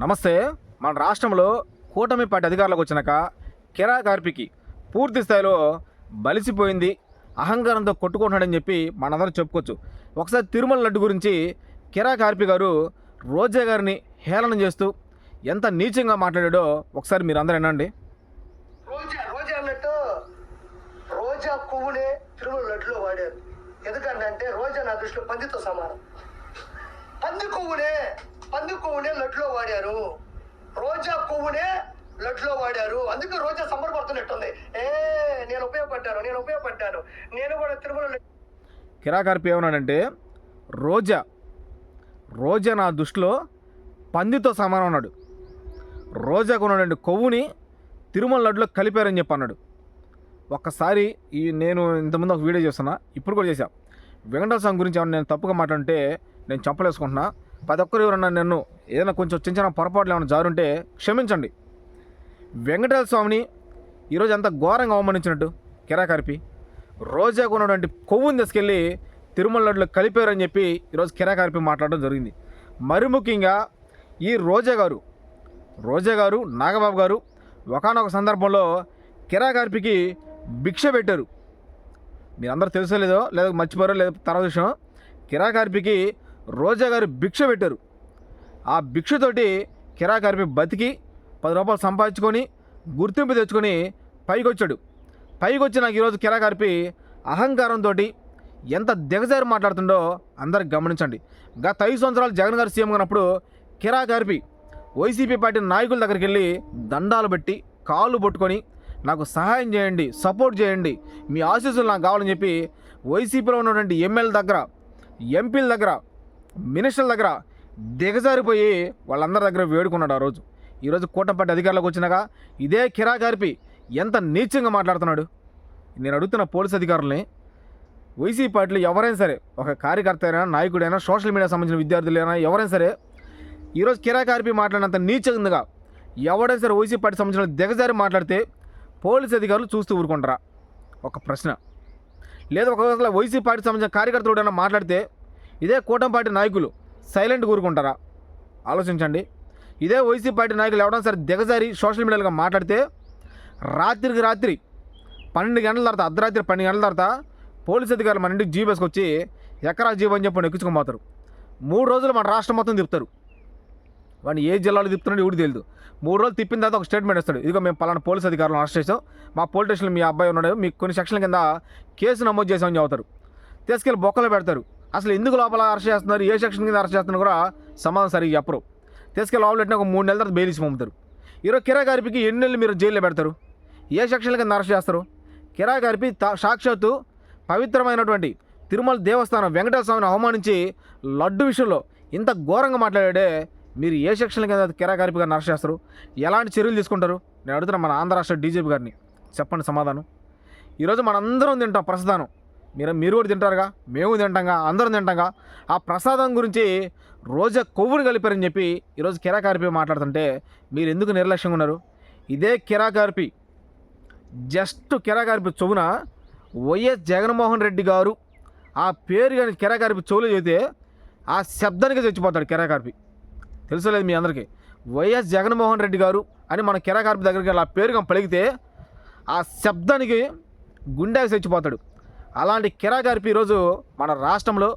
నమస్తే మన రాష్ట్రంలో కూటమి పార్టీ అధికారులకు వచ్చినాక కిరా కార్పికి పూర్తి స్థాయిలో బలిసిపోయింది. అహంకారంతో కొట్టుకుంటున్నాడని చెప్పి మనందరం చెప్పుకోవచ్చు. ఒకసారి తిరుమల లడ్డు గురించి కిరా కార్పి గారు రోజా గారిని హేళన చేస్తూ ఎంత నీచంగా మాట్లాడాడో ఒకసారి మీరు అందరూ వినండి. రోజా రోజా అన్నట్టు రోజా పువ్వునే తిరుమల లడ్డులో వాడారు. ఎందుకంటే రోజా నా దృష్టిలో పందితో సమానం. పంది కొవ్వునే పంది కొవ్వునే లడ్లో వాడారు. రోజా కొవ్వునే లడ్లో వాడారు. అందుకే రోజా సంబరపడుతున్నట్టుంది ఏ నేను ఉపయోగపడ్డాను నేను ఉపయోగపడ్డాను. నేను కూడా తిరుమల కిరాకర్పి ఏమన్నాడంటే రోజా రోజా నా దృష్టిలో పందితో సమానం అన్నాడు. రోజాకు ఉన్నటువంటి కొవ్వుని తిరుమల లడ్లో కలిపారని చెప్పి అన్నాడు. ఒక్కసారి ఈ నేను ఇంతకుముందు ఒక వీడియో చేస్తున్నా ఇప్పుడు కూడా చేశా. వెంకటేశ్వర స్వామి గురించి ఏమన్నా నేను తప్పుగా మాట్లాడితే నేను చంపలేసుకుంటున్నా. ప్రతి ఒక్కరు ఎవరన్నా నన్ను ఏదైనా కొంచెం చిన్న చిన్న పొరపాట్లు ఏమైనా జారుంటే క్షమించండి. వెంకటేశ్వర స్వామిని ఈరోజు ఎంత ఘోరంగా అవమానించినట్టు కిరాకార్పి. రోజాకు ఉన్నటువంటి కొవ్వుని తీసుకెళ్ళి తిరుమల లడ్డులో కలిపారని చెప్పి ఈరోజు కిరాకార్పి మాట్లాడడం జరిగింది. మరి ముఖ్యంగా ఈ రోజా గారు రోజా గారు నాగబాబు గారు ఒకనొక సందర్భంలో కిరాకార్పికి భిక్ష పెట్టారు. మీరందరూ తెలుసో లేదో లేదా మర్చిపోరో లేదా తర్వాత విషయం. కిరాకార్పికి రోజా గారు భిక్ష పెట్టారు. ఆ భిక్షతోటి కిరాకార్పి బతికి పది రూపాయలు సంపాదించుకొని గుర్తింపు తెచ్చుకొని పైకి వచ్చాడు పైకి వచ్చి నాకు ఈరోజు కిరాకార్పి అహంకారంతో ఎంత దిగజారి మాట్లాడుతుండో అందరికి గమనించండి. గత ఐదు సంవత్సరాలు జగన్ గారు సీఎం ఉన్నప్పుడు కిరాకార్పి వైసీపీ పార్టీ నాయకుల దగ్గరికి వెళ్ళి దండాలు పెట్టి కాళ్ళు పట్టుకొని నాకు సహాయం చేయండి సపోర్ట్ చేయండి మీ ఆశీస్సులు నాకు కావాలని చెప్పి వైసీపీలో ఉన్నటువంటి ఎమ్మెల్యే దగ్గర ఎంపీల దగ్గర మినిస్టర్ల దగ్గర దిగజారిపోయి వాళ్ళందరి దగ్గర వేడుకున్నాడు ఆ రోజు. ఈరోజు కూటమిపాటి అధికారులకు వచ్చినాక ఇదే కిరాకార్పి ఎంత నీచంగా మాట్లాడుతున్నాడు? నేను అడుగుతున్న పోలీస్ అధికారుల్ని వైసీపీ పార్టీలో ఎవరైనా సరే ఒక కార్యకర్త అయినా నాయకుడైనా సోషల్ మీడియా సంబంధించిన విద్యార్థులైనా ఎవరైనా సరే ఈరోజు కిరాకార్పి మాట్లాడినంత నీచంగా ఎవడైనా సరే వైసీపీ పార్టీ సంబంధించిన దిగజారి మాట్లాడితే పోలీస్ అధికారులు చూస్తూ ఊరుకుంటారా? ఒక ప్రశ్న. లేదా ఒకవేళ వైసీపీ పార్టీ సంబంధించిన కార్యకర్తలు ఏమైనా మాట్లాడితే ఇదే కూటమి నాయకులు సైలెంట్ కూరుకుంటారా ఆలోచించండి. ఇదే వైసీపీ పార్టీ నాయకులు ఎవడం సరే దిగజారి సోషల్ మీడియాలో మాట్లాడితే రాత్రికి రాత్రి పన్నెండు గంటల తర్వాత అర్ధరాత్రి పన్నెండు గంటల తర్వాత పోలీస్ అధికారులు మన ఇంటికి జీప్ వేసుకొచ్చి ఎకరా జీప్ అని చెప్పి ఎక్కించుకోబోతారు మూడు రోజులు మన రాష్ట్రం మొత్తం తిప్పుతారు. వాడిని ఏ జిల్లాలో తిప్పుతున్నాడు ఎవడు తెలియదు మూడు రోజులు తిప్పిన తర్వాత ఒక స్టేట్మెంట్ ఇస్తాడు. ఇదిగో మేము పలానా పోలీస్ అధికారులను అరెస్ట్ చేసాం మా పోలీస్ స్టేషన్లో మీ అబ్బాయి ఉన్నాడు. మీకు కొన్ని సెక్షన్ల కింద కేసు నమోదు చేసామని చెబుతారు. తీసుకెళ్ళి బొక్కలో పెడతారు. అసలు ఎందుకు లోపల అరెస్ట్ చేస్తున్నారు? ఏ సెక్షన్ కింద అరెస్ట్ చేస్తున్నారు కూడా సమాధానం సరిగ్గా చెప్పరు. తీసుకెళ్ళి లోపల పెట్టిన ఒక మూడు నెలల తర్వాత బెయిల్ ఇచ్చి పంపుతారు. ఈరోజు కిరా గారికి ఎన్ని నెలలు మీరు జైల్లో పెడతారు? ఏ సెక్షన్ల కింద అరెస్ట్ చేస్తారు? కిరా గారిపి తా- సాక్షాత్తు పవిత్రమైనటువంటి తిరుమల దేవస్థానం వెంకటేశ్వర స్వామిని అవమానించి లడ్డు విషయంలో ఇంత ఘోరంగా మాట్లాడాడే మీరు ఏ సెక్షన్ల కింద కిరా గారిపి అరెస్ట్ చేస్తారు? ఎలాంటి చర్యలు తీసుకుంటారు? నేను అడుగుతున్నా మన ఆంధ్ర రాష్ట్ర డీజీపీ గారిని చెప్పండి సమాధానం. ఈరోజు మనందరం తింటాం ప్రస్తుతానం. మీరు మీరు కూడా తింటారుగా మేము తింటాంగా అందరం తింటాంగా. ఆ ప్రసాదం గురించి రోజా కొవ్వుని కలిపారని చెప్పి ఈరోజు కిరాకార్పి మాట్లాడుతుంటే మీరు ఎందుకు నిర్లక్ష్యంగా ఉన్నారు? ఇదే కిరాకార్పి జస్ట్ కిరాకార్పి చొవున వైఎస్ జగన్మోహన్ రెడ్డి గారు ఆ పేరు కానీ కిరాకార్పి చెవులు చెబితే ఆ శబ్దానికి చచ్చిపోతాడు కిరాకార్పి తెలుసలేదు మీ అందరికీ? వైఎస్ జగన్మోహన్ రెడ్డి గారు అని మన కిరాకార్పి దగ్గరికి వెళ్ళి ఆ పేరు కానీ పలికితే ఆ శబ్దానికి గుండెకి చచ్చిపోతాడు. అలాంటి కిరాకార్పి ఈరోజు మన రాష్ట్రంలో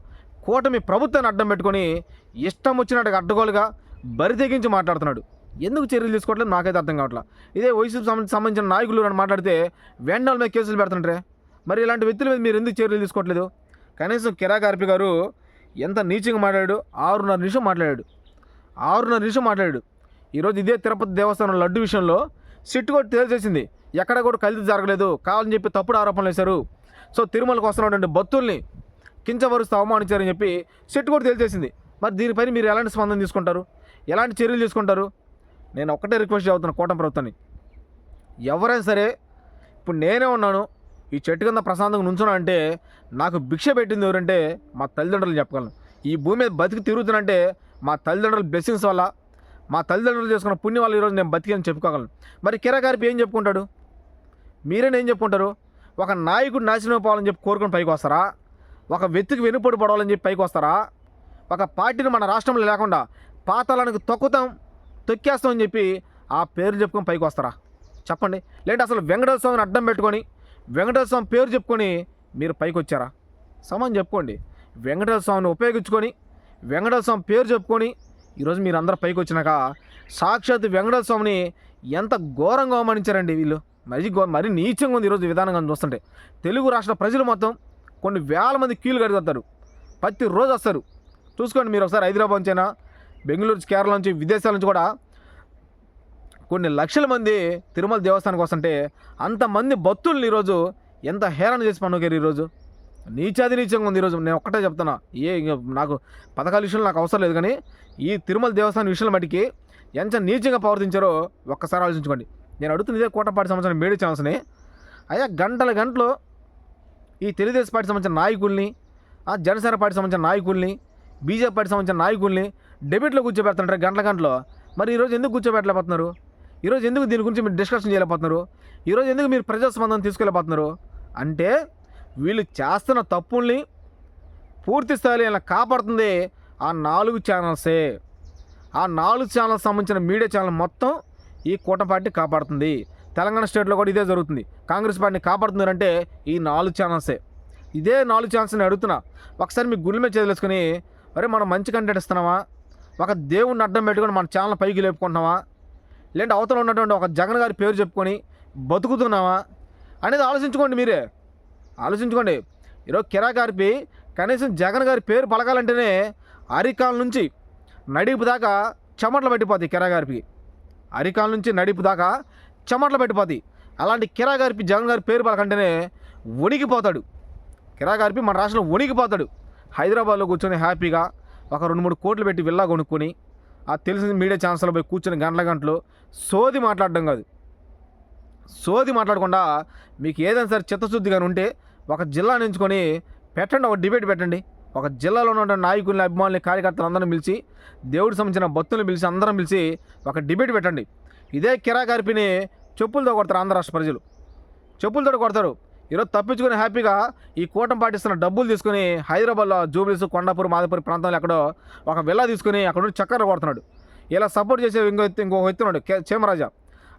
కూటమి ప్రభుత్వాన్ని అడ్డం పెట్టుకొని ఇష్టం వచ్చినట్టుగా అడ్డగోలుగా బరి తెగించి మాట్లాడుతున్నాడు. ఎందుకు చర్యలు తీసుకోవట్లేదు? నాకైతే అర్థం కావట్లేదు ఇదే వైసీపీ సంబంధించిన నాయకులు అని మాట్లాడితే వెండాల మీద కేసులు పెడుతుంటారే మరి ఇలాంటి వ్యక్తుల మీద మీరు ఎందుకు చర్యలు తీసుకోవట్లేదు? కనీసం కిరాకార్పి గారు ఎంత నీచంగా మాట్లాడాడు? ఆరున్నర నిమిషం మాట్లాడాడు. ఆరున్నర నిమిషం మాట్లాడాడు. ఈరోజు ఇదే తిరుపతి దేవస్థానం లడ్డు విషయంలో సిట్టు కొట్టి తేల్చేసింది. ఎక్కడ కూడా కలిసి జరగలేదు. కావాలని చెప్పి తప్పుడు ఆరోపణలు వేశారు. సో తిరుమలకు వస్తున్నటువంటి భక్తుల్ని కించపరుస్తూ అవమానించారని చెప్పి సిట్టు కూడా తేల్చేసింది. మరి దీనిపైన మీరు ఎలాంటి స్పందన తీసుకుంటారు? ఎలాంటి చర్యలు తీసుకుంటారు? నేను ఒక్కటే రిక్వెస్ట్ చేస్తున్నాను కూటమి ప్రభుత్వాన్ని. ఎవరైనా సరే ఇప్పుడు నేనే ఉన్నాను ఈ చెట్టు కింద ప్రశాంతంగా నుంచున్నా అంటే నాకు భిక్ష పెట్టింది ఎవరంటే మా తల్లిదండ్రులు చెప్పగలను. ఈ భూమి మీద బతికి తిరుగుతున్నంటే మా తల్లిదండ్రుల బ్లెస్సింగ్స్ వల్ల మా తల్లిదండ్రులు చేసుకున్న పుణ్యం వల్ల ఈరోజు నేను బతికి అని చెప్పుకోగలను. మరి కిరాకారిపి ఏం చెప్పుకుంటాడు? మీరేనేం ఏం చెప్పుకుంటారు? ఒక నాయకుడు నాశనం పోవాలని చెప్పి కోరుకొని పైకి వస్తారా? ఒక వ్యక్తికి వెనుపడి పడవాలని చెప్పి పైకి వస్తారా? ఒక పార్టీని మన రాష్ట్రంలో లేకుండా పాతాళానికి తొక్కుతాం తొక్కేస్తామని చెప్పి ఆ పేరు చెప్పుకొని పైకి వస్తారా? చెప్పండి. లేదంటే అసలు వెంకటేశ్వర స్వామిని అడ్డం పెట్టుకొని వెంకటేశ్వర స్వామి పేరు చెప్పుకొని మీరు పైకి వచ్చారా? సమని చెప్పుకోండి. వెంకటేశ్వర స్వామిని ఉపయోగించుకొని వెంకటేశ్వర స్వామి పేరు చెప్పుకొని ఈరోజు మీరు అందరూ పైకి వచ్చినాక సాక్షాత్ వెంకటేశ్వర స్వామిని ఎంత ఘోరంగా అవమానించారండి వీళ్ళు. మరి మరి నీచంగా ఉంది ఈరోజు విధానంగా చూస్తుంటే. తెలుగు రాష్ట్ర ప్రజలు మొత్తం కొన్ని వేల మంది కీలు కడుగుతారు ప్రతి రోజు వస్తారు. చూసుకోండి మీరు ఒకసారి హైదరాబాద్ నుంచైనా బెంగళూరు కేరళ నుంచి విదేశాల నుంచి కూడా కొన్ని లక్షల మంది తిరుమల దేవస్థానానికి వస్తుంటే అంతమంది భక్తుల్ని ఈరోజు ఎంత హేరణ చేసి పండుగారు ఈరోజు? నీచాది నీచంగా ఉంది ఈరోజు. నేను ఒక్కటే చెప్తున్నా. ఏ నాకు పథకాల విషయంలో నాకు అవసరం లేదు కానీ ఈ తిరుమల దేవస్థానం విషయంలో మటుకి ఎంత నీచంగా ప్రవర్తించారో ఒక్కసారి ఆలోచించుకోండి. నేను అడుగుతున్న ఇదే కోటపాటి సంబంధించిన మీడియా ఛాన్స్ని. అయ్యా గంటల గంటలు ఈ తెలుగుదేశం పార్టీ సంబంధించిన నాయకుల్ని ఆ జనసేన పార్టీ సంబంధించిన నాయకుల్ని బీజేపీ పార్టీ సంబంధించిన నాయకుల్ని డెబిట్లో కూర్చోబెడుతుంటారు గంటల గంటలో. మరి ఈరోజు ఎందుకు కూర్చోబెట్టలేకపోతున్నారు? ఈరోజు ఎందుకు దీని గురించి మీరు డిస్కషన్ చేయలేకపోతున్నారు? ఈరోజు ఎందుకు మీరు ప్రజాస్పందన తీసుకెళ్ళిపోతున్నారు అంటే వీళ్ళు చేస్తున్న తప్పుల్ని పూర్తి స్థాయిలో ఇలా కాపాడుతుంది ఆ నాలుగు ఛానల్సే ఆ నాలుగు ఛానల్స్ సంబంధించిన మీడియా ఛానల్ మొత్తం ఈ కూటమి పార్టీ కాపాడుతుంది. తెలంగాణ స్టేట్లో కూడా ఇదే జరుగుతుంది. కాంగ్రెస్ పార్టీని కాపాడుతున్నారంటే ఈ నాలుగు ఛానల్సే. ఇదే నాలుగు ఛానల్స్ అడుగుతున్నా. ఒకసారి మీ గుండె మీద చేతులేసుకొని అరే మనం మంచి కంటెంట్ ఇస్తున్నామా? ఒక దేవుణ్ణి అడ్డం పెట్టుకొని మన ఛానల్ పైకి లేపుకుంటున్నామా? లేదంటే అవతల ఉన్నటువంటి ఒక జగన్ గారి పేరు చెప్పుకొని బతుకుతున్నామా? అనేది ఆలోచించుకోండి మీరే. ఆలోచించుకోండి. ఈరోజు కిరా గారిపి కనీసం జగన్ గారి పేరు పలకాలంటేనే అరికాల నుంచి నడిపు దాకా చెమట్లు పట్టిపోతాయి కిరా గారికి అరికాల నుంచి నడిపు దాకా చెమట్లు పెట్టిపోతుంది అలాంటి కిరా గారిపి జగన్ గారి పేరు పలకంటేనే వణికిపోతాడు. కిరా గారిపి మన రాష్ట్రంలో వణికిపోతాడు. హైదరాబాద్లో కూర్చొని హ్యాపీగా ఒక రెండు మూడు కోట్లు పెట్టి విల్లా కొనుక్కొని ఆ తెలిసిన మీడియా ఛానల్స్లో పోయి కూర్చొని గంటల గంటలు సోది మాట్లాడడం కాదు. సోది మాట్లాడకుండా మీకు ఏదైనా సరే చిత్తశుద్ధిగా ఉంటే ఒక జిల్లా ఎంచుకొని పెట్టండి ఒక డిబేట్ పెట్టండి. ఒక జిల్లాలో ఉన్న నాయకుల్ని అభిమానులు కార్యకర్తలు అందరం పిలిచి దేవుడికి సంబంధించిన భక్తులు పిలిచి అందరం పిలిచి ఒక డిబేట్ పెట్టండి. ఇదే కిరాకరిపిని చెప్పులతో కొడతారు ఆంధ్ర రాష్ట్ర ప్రజలు. చెప్పులతో కొడతారు. ఈరోజు తప్పించుకుని హ్యాపీగా ఈ కూటమి పాటిస్తున్న డబ్బులు తీసుకొని హైదరాబాద్లో జూబ్లీస్ కొండాపూర్ మాదపూర్ ప్రాంతంలో ఎక్కడో ఒక విల్లా తీసుకొని అక్కడ నుండి చక్కర కొడుతున్నాడు. ఇలా సపోర్ట్ చేసే ఇంకో ఇంకో ఎత్తున్నాడు చీమరాజా.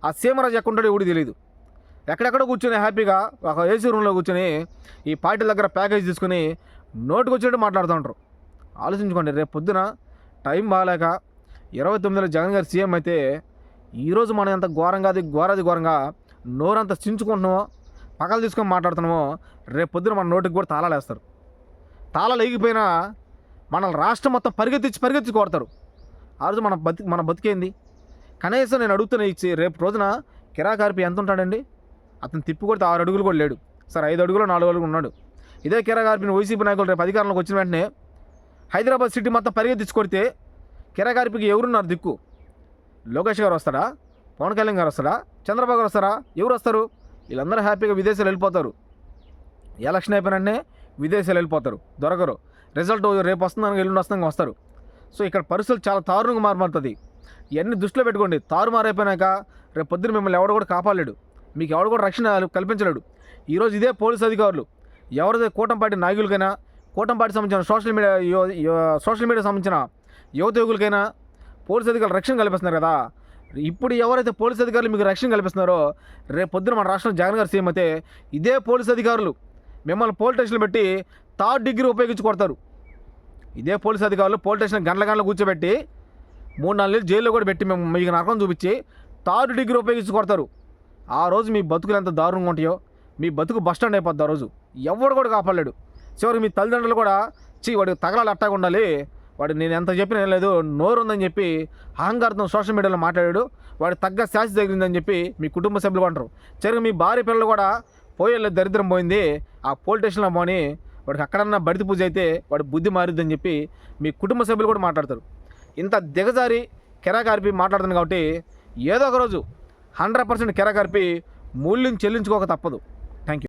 ఆ సీమరాజు ఎక్కడ ఉంటాడో ఎవడు తెలియదు ఎక్కడెక్కడ కూర్చొని హ్యాపీగా ఒక ఏసీ రూమ్లో కూర్చొని ఈ పార్టీ దగ్గర ప్యాకేజ్ తీసుకుని నోటుకు వచ్చినట్టు మాట్లాడుతూ ఉంటారు. ఆలోచించుకోండి రేపు పొద్దున టైం బాగాలేక ఇరవై తొమ్మిదిలో జగన్ గారు సీఎం అయితే ఈరోజు మనం ఎంత ఘోరంగా అది ఘోరాది ఘోరంగా నోరంతా చించుకుంటున్నామో పగలు తీసుకొని మాట్లాడుతున్నామో రేపు పొద్దున మన నోటికి కూడా తాళాలు వేస్తారు. తాళాలు ఎగిపోయినా మన రాష్ట్రం మొత్తం పరిగెత్తించి పరిగెత్తి కొడతారు. ఆ రోజు మన బతి మన బతికేంది? కనీసం నేను అడుగుతున్న ఇచ్చి రేపు రోజున కిరాకార్పి ఎంత ఉంటాడండి అతను తిప్పి కొడితే ఆరు అడుగులు కూడా లేడు. సరే ఐదు అడుగులు నాలుగు అడుగులు ఉన్నాడు. ఇదే కిరాకార్పిని వైసీపీ నాయకులు రేపు అధికారంలోకి వచ్చిన వెంటనే హైదరాబాద్ సిటీ మొత్తం పరిగెత్తించి కొడితే కిరాకార్పికి ఎవరున్నారు దిక్కు? లోకేష్ గారు వస్తాడా? పవన్ కళ్యాణ్ గారు వస్తాడా? చంద్రబాబు గారు వస్తారా? ఎవరు వస్తారు? వీళ్ళందరూ హ్యాపీగా విదేశాలు వెళ్ళిపోతారు. ఎలక్షన్ అయిపోయినంటే విదేశాలు వెళ్ళిపోతారు. దొరకరు. రిజల్ట్ రేపు వస్తుందని ఎల్లుండి వస్తుందని వస్తారు. సో ఇక్కడ పరిస్థితులు చాలా తారుణంగా మారుతుంది ఇవన్నీ దృష్టిలో పెట్టుకోండి. తారుమారైపోయినాక రేపు పొద్దున మిమ్మల్ని ఎవడు కూడా కాపాడలేడు. మీకు ఎవడు కూడా రక్షణ కల్పించలేడు. ఈరోజు ఇదే పోలీస్ అధికారులు. ఎవరిదే కూటంపాటి నాయకులకైనా కూటంపాటి సంబంధించిన సోషల్ మీడియా సోషల్ మీడియా సంబంధించిన యువత యువకులకైనా పోలీస్ అధికారులు రక్షణ కల్పిస్తున్నారు కదా. ఇప్పుడు ఎవరైతే పోలీస్ అధికారులు మీకు రక్షణ కల్పిస్తున్నారో రేపు పొద్దున మన రాష్ట్రం జగన్ గారు సీఎం అయితే ఇదే పోలీస్ అధికారులు మిమ్మల్ని పోలీస్ స్టేషన్లు పెట్టి థర్డ్ డిగ్రీ ఉపయోగించి కొడతారు. ఇదే పోలీస్ అధికారులు పోలీస్ స్టేషన్ గంటల గంటలు కూర్చోబెట్టి మూడు నాలుగు నెలలు జైల్లో కూడా పెట్టి మేము మీకు నరకం చూపించి థర్డ్ డిగ్రీ ఉపయోగించి కొడతారు. ఆ రోజు మీ బతుకులు ఎంత దారుణంగా ఉంటాయో మీ బతుకు బస్ స్టాండ్ అయిపోద్ది ఆ రోజు. ఎవడు కూడా కాపాడలేడు. చివరికి మీ తల్లిదండ్రులు కూడా చీ వాడికి తగలాలి అట్టాగా ఉండాలి. వాడు నేను ఎంత చెప్పినా ఏం లేదు నోరు ఉందని చెప్పి అహంకారంతో సోషల్ మీడియాలో మాట్లాడాడు. వాడు తగ్గ శాస్తి తగిలిందని చెప్పి మీ కుటుంబ సభ్యులు అంటారు. చివరికి మీ భార్య పిల్లలు కూడా పోయేళ్ళు దరిద్రం పోయింది. ఆ పోలీస్ స్టేషన్లో పోని వాడికి అక్కడన్నా బడితి పూజ అయితే వాడి బుద్ధి మారిద్దని చెప్పి మీ కుటుంబ సభ్యులు కూడా మాట్లాడతారు. ఇంత దిగజారి కెరాకార్పి మాట్లాడుతుంది కాబట్టి ఏదో ఒక రోజు హండ్రెడ్ పర్సెంట్ కెరాకార్పి మూల్యం చెల్లించుకోక తప్పదు. Thank you.